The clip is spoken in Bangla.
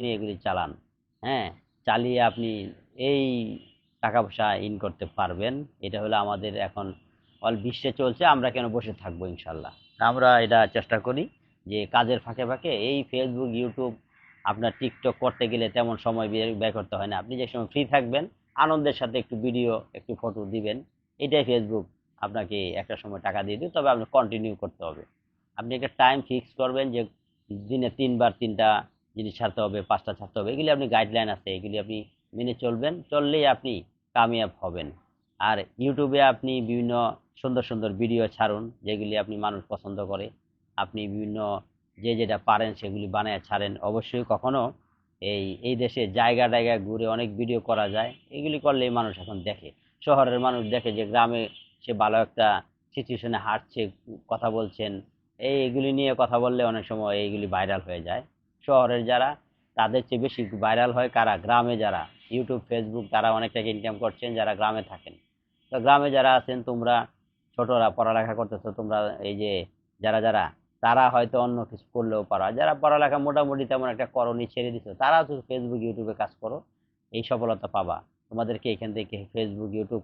আপনি এগুলি চালান। হ্যাঁ চালিয়ে আপনি এই টাকা পয়সা ইন করতে পারবেন। এটা হলো আমাদের এখন অল বিশ্বে চলছে, আমরা কেন বসে থাকব ইনশাল্লাহ? আমরা এটা চেষ্টা করি যে কাজের ফাঁকে ফাঁকে এই ফেসবুক ইউটিউব আপনার টিকটক করতে গেলে তেমন সময় ব্যয় করতে হয় না। আপনি যে সময় ফ্রি থাকবেন, আনন্দের সাথে একটু ভিডিও একটু ফটো দিবেন, এটাই ফেসবুক আপনাকে একটা সময় টাকা দিয়ে দিবে, তবে আপনি কন্টিনিউ করতে হবে। আপনি একটা টাইম ফিক্স করবেন যে দিনে তিনবার তিনটা জিনিস ছাড়তে হবে, পাঁচটা ছাড়তে হবে, এগুলি আপনি গাইডলাইন আছে, এগুলি আপনি মেনে চলবেন, চললেই আপনি কামিয়াব হবেন। আর ইউটিউবে আপনি বিভিন্ন সুন্দর সুন্দর ভিডিও ছাড়ুন, যেগুলি আপনি মানুষ পছন্দ করে। আপনি বিভিন্ন যে যেটা পারেন সেগুলি বানায় ছাড়েন। অবশ্যই কখনো এই এই দেশে জায়গা জায়গায় ঘুরে অনেক ভিডিও করা যায়, এগুলি করলেই মানুষ এখন দেখে। শহরের মানুষ দেখে যে গ্রামে সে ভালো একটা সিচুয়েশনে হাঁটছে, কথা বলছেন, এই এগুলি নিয়ে কথা বললে অনেক সময় এইগুলি ভাইরাল হয়ে যায়। শহরের যারা, তাদের চেয়ে বেশি ভাইরাল হয় কারা? গ্রামে যারা। ইউটিউব ফেসবুক তারা অনেক টাকা ইনকাম করছেন যারা গ্রামে থাকেন। তো গ্রামে যারা আছেন, তোমরা ছোটরা পড়ালেখা করতেছো, তোমরা এই যে যারা যারা, তারা হয়তো অন্য কিছু করলেও পারো। যারা পড়ালেখা মোটামুটি তেমন একটা করনি, ছেড়ে দিছো তারা তো ফেসবুক ইউটিউবে কাজ করো। এই সফলতা পাবা। তোমাদেরকে এখান থেকে ফেসবুক ইউটিউব